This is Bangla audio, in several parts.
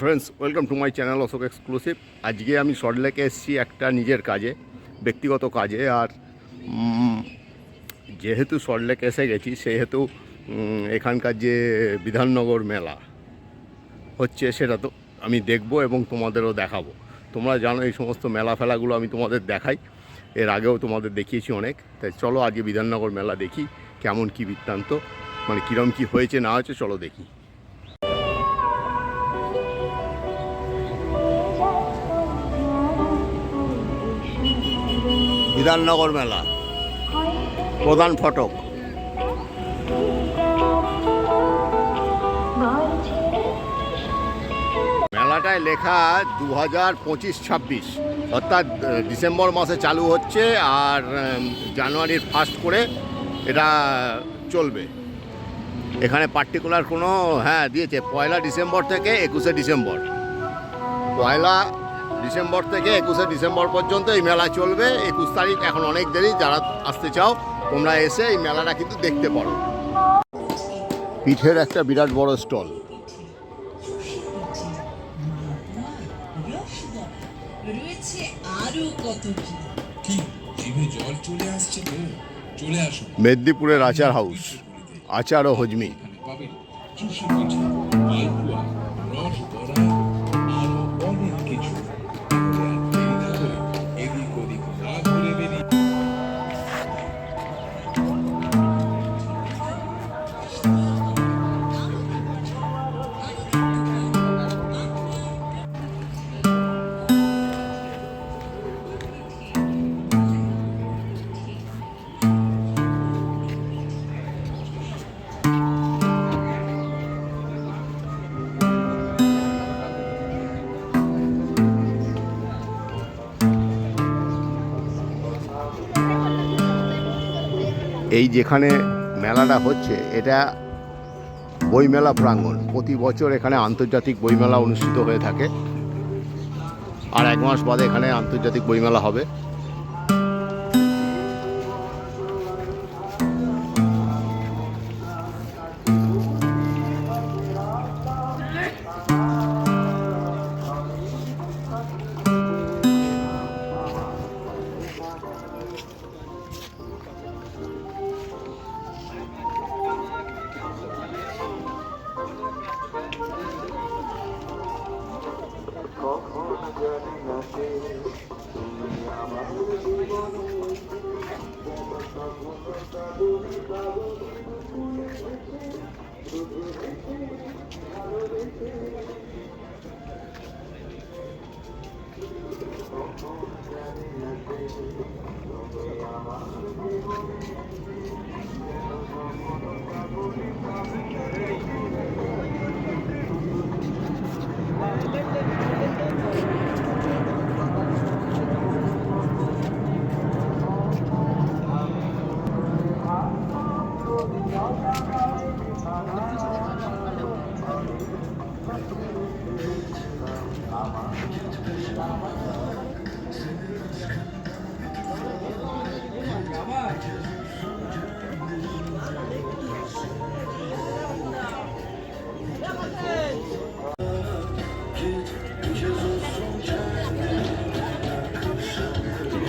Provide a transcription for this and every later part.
Friends welcome to my channel Ashok exclusive আজকে আমি সল্টলেকে এসেছি একটা নিজের কাজে, ব্যক্তিগত কাজে, আর যেহেতু সল্টলেক এসে গেছি, সেহেতু এখানকার যে বিধাননগর মেলা হচ্ছে, সেটা তো আমি দেখব এবং তোমাদেরও দেখাবো। তোমরা জানো এই সমস্ত মেলা ফেলাগুলো আমি তোমাদের দেখাই। এর আগেও তোমাদের দেখিয়েছি অনেক। তাই চলো আজকে বিধাননগর মেলা দেখি, কেমন কি বৃত্তান্ত মানে কীরম কী হয়েছে, না হয়েছে, চলো দেখি। বিধাননগর মেলা। প্রধান ফটক। মেলাটায় লেখা দু হাজার পঁচিশ ছাব্বিশ। অর্থাৎ ডিসেম্বর মাসে চালু হচ্ছে আর জানুয়ারির ফার্স্ট করে এটা চলবে। এখানে পার্টিকুলার কোনো হ্যাঁ দিয়েছে। পয়লা ডিসেম্বর থেকে একুশে ডিসেম্বর। পয়লা ডিসেম্বর থেকে একুশে ডিসেম্বর পর্যন্ত এই মেলা চলবে। একুশ তারিখ এখন অনেক দেরি যারা আসতে চাও তোমরা এসে এই মেলাটা কিন্তু দেখতে পারো। পিঠের একটা বিরাট বড় স্টল। রয়েছে আরও কত কি? কি? জিভে জল চলে আসছে তো। চলে আসুন। মেদিনীপুরের আচার হাউস। আচার ও হজমি। এই যেখানে মেলাটা হচ্ছে, এটা বইমেলা প্রাঙ্গণ। প্রতি বছর এখানে আন্তর্জাতিক বইমেলা অনুষ্ঠিত হয়ে থাকে। আর এক মাস বাদে এখানে আন্তর্জাতিক বইমেলা হবে। Moshe.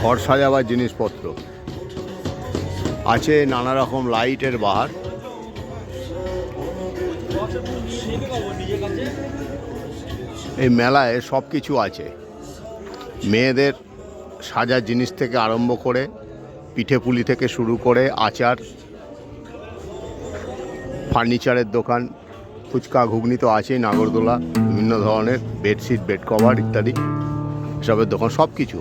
ঘর সাজাবার জিনিসপত্র। আছে নানা রকম লাইটের বাহার। এই মেলায় সব কিছু আছে। মেয়েদের সাজার জিনিস থেকে আরম্ভ করে, পিঠে পুলি থেকে শুরু করে আচার, ফার্নিচারের দোকান, ফুচকা ঘুগনি তো আছেই, নাগরদোলা, বিভিন্ন ধরনের বেডশিট, বেড কভার ইত্যাদি এসবের দোকান সব কিছু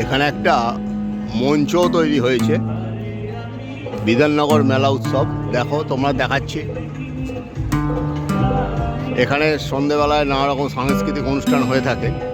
এখানে একটা মঞ্চও তৈরি হয়েছে। বিধাননগর মেলা উৎসব। দেখো, তোমরা দেখাচ্ছি। এখানে সন্ধেবেলায় নানা রকম সাংস্কৃতিক অনুষ্ঠান হয়ে থাকে।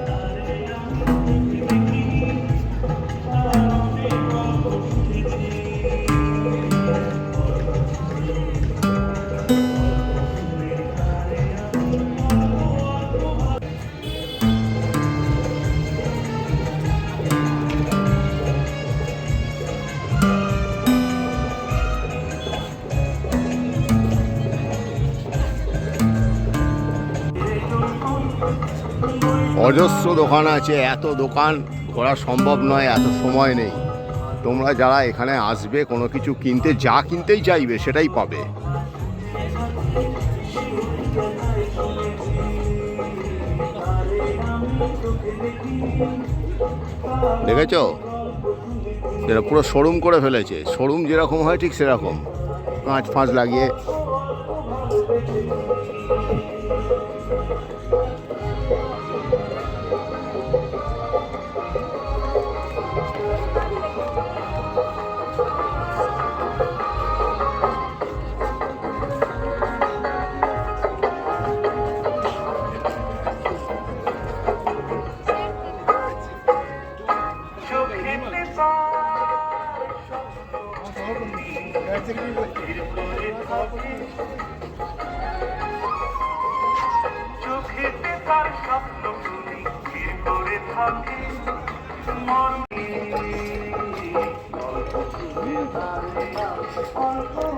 অজস্র দোকান আছে, এত দোকান ঘোরা সম্ভব নয়, এত সময় নেই। তোমরা যারা এখানে আসবে, কোনো কিছু কিনতে, যা কিনতেই চাইবে, সেটাই পাবে। দেখেছ? এটা পুরো শোরুম করে ফেলেছে। শোরুম যেরকম হয়, ঠিক সেরকম। কাঁচ ফাঁচ লাগিয়ে।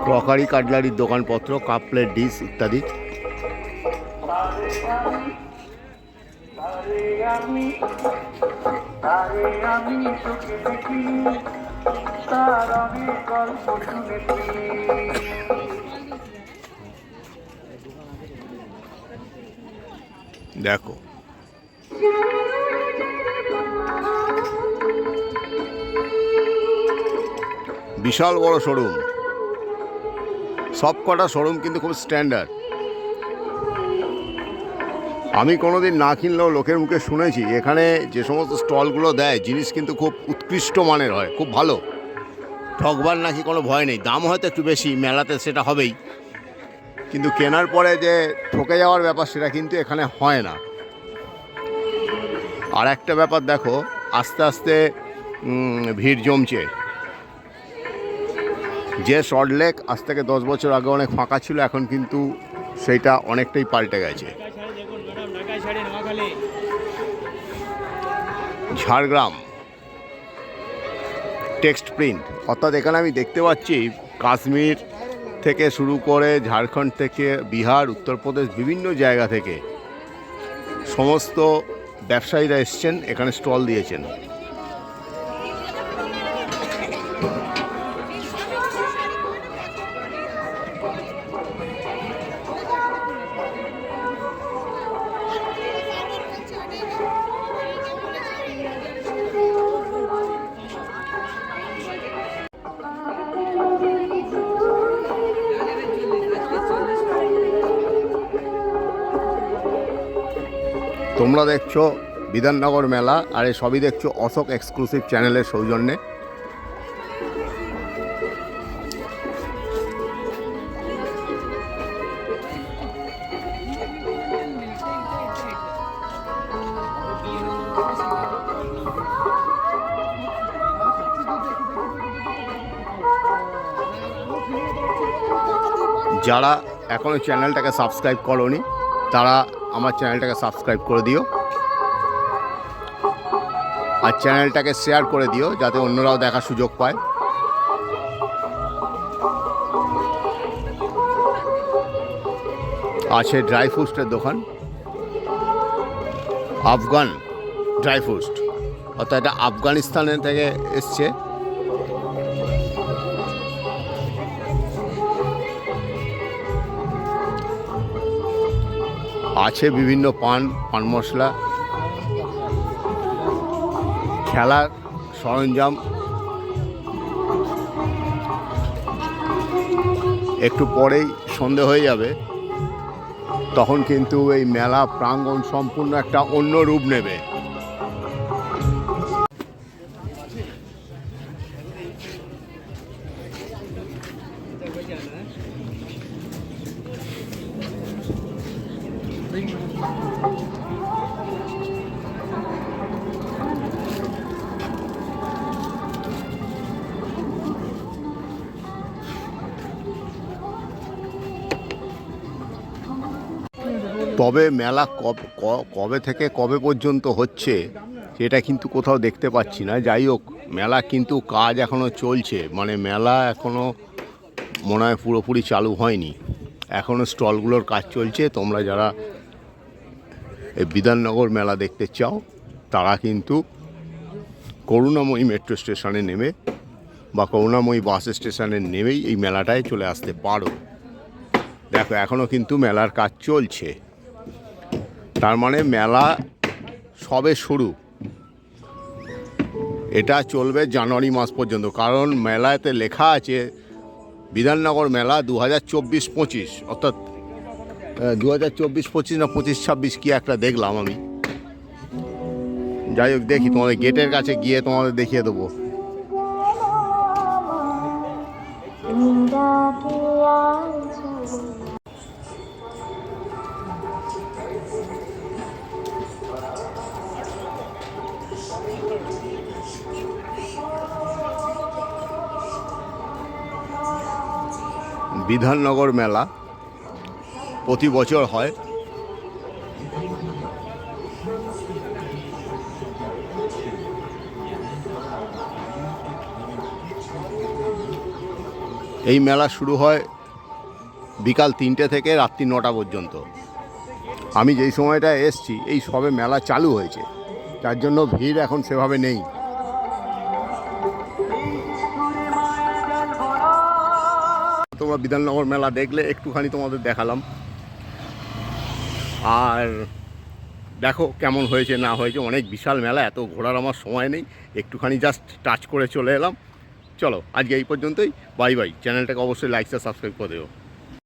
ক্রকারি কাটলারির দোকানপত্র কাপ প্লেট ডিশ ইত্যাদি। দেখি। বিশাল বড় শোরুম সব কটা শোরুম কিন্তু খুব স্ট্যান্ডার্ড আমি কোনোদিন না কিনলেও লোকের মুখে শুনেছি, এখানে যে সমস্ত স্টলগুলো দেয়, জিনিস কিন্তু খুব উৎকৃষ্ট মানের হয়, খুব ভালো। ঠকবার নাকি কোনো ভয় নেই, দাম হয়তো একটু বেশি, মেলাতে সেটা হবেই। কিন্তু কেনার পরে যে ঠকে যাওয়ার ব্যাপার, সেটা কিন্তু এখানে হয় না। আর একটা ব্যাপার দেখো, আস্তে আস্তে ভিড় জমছে। যে সল্ট লেক আজ থেকে দশ বছর আগে অনেক ফাঁকা ছিল, এখন কিন্তু সেইটা অনেকটাই পাল্টে গেছে। Jhargram text print. অর্থাৎ এখানে আমি দেখতে পাচ্ছি কাশ্মীর থেকে শুরু করে ঝাড়খণ্ড থেকে বিহার, উত্তরপ্রদেশ, বিভিন্ন জায়গা থেকে সমস্ত ব্যবসায়ীরা এসছেন, এখানে স্টল দিয়েছেন। তোমরা দেখছ বিধাননগর মেলা, আর এই সবই দেখছ অশোক এক্সক্লুসিভ চ্যানেলের সৌজন্যে। যারা এখনও চ্যানেলটাকে সাবস্ক্রাইব করনি, তারা আমার চ্যানেলটাকে সাবস্ক্রাইব করে দিও। আর চ্যানেলটাকে শেয়ার করে দিও, যাতে অন্যরাও দেখার সুযোগ পায়। আছে ড্রাই ফ্রুটসের দোকান। Afghan dry fruits. অর্থাৎ এটা আফগানিস্তানের থেকে এসছে। আছে বিভিন্ন পান পান মশলা। খেলার সরঞ্জাম। একটু পরেই সন্ধে হয়ে যাবে। তখন কিন্তু এই মেলা প্রাঙ্গণ সম্পূর্ণ একটা অন্য রূপ নেবে। তবে মেলা কব- থেকে কবে পর্যন্ত হচ্ছে, সেটা কিন্তু কোথাও দেখতে পাচ্ছি না। যাই হোক, মেলা কিন্তু কাজ এখনও চলছে। মানে মেলা এখনও মনে হয় পুরোপুরি চালু হয়নি। এখনও স্টলগুলোর কাজ চলছে। তোমরা যারা এই বিধাননগর মেলা দেখতে চাও, তারা কিন্তু করুণাময়ী মেট্রো স্টেশনে নেমে বা করুণাময়ী বাস স্টেশনে নেমেই এই মেলাটায় চলে আসতে পারো। দেখো এখনও কিন্তু মেলার কাজ চলছে। তার মানে মেলা সবে শুরু। এটা চলবে জানুয়ারি মাস পর্যন্ত, কারণ মেলাতে লেখা আছে বিধাননগর মেলা দু হাজার চব্বিশ পঁচিশ, অর্থাৎ দু হাজার চব্বিশ, পঁচিশ না পঁচিশ, ছাব্বিশ কি একটা দেখলাম আমি। যাই হোক, দেখি তোমাদের গেটের কাছে গিয়ে তোমাদের দেখিয়ে দেবো। বিধাননগর মেলা। প্রতি বছর হয়। এই মেলা শুরু হয় বিকাল তিনটে থেকে রাত্রি নটা পর্যন্ত। আমি যেই সময়টা এসছি, এই সবে মেলা চালু হয়েছে। তার জন্য ভিড় এখন সেভাবে নেই। তোমরা বিধাননগর মেলা দেখলে একটুখানি তোমাদের দেখালাম। আর দেখো কেমন হয়েছে, না হয়েছে, অনেক বিশাল মেলা, এত ঘোরার আমার সময় নেই। একটুখানি জাস্ট টাচ করে চলে এলাম। চলো, আজকে এই পর্যন্তই। বাই বাই চ্যানেলটাকে অবশ্যই লাইক সাবস্ক্রাইব করে দেবো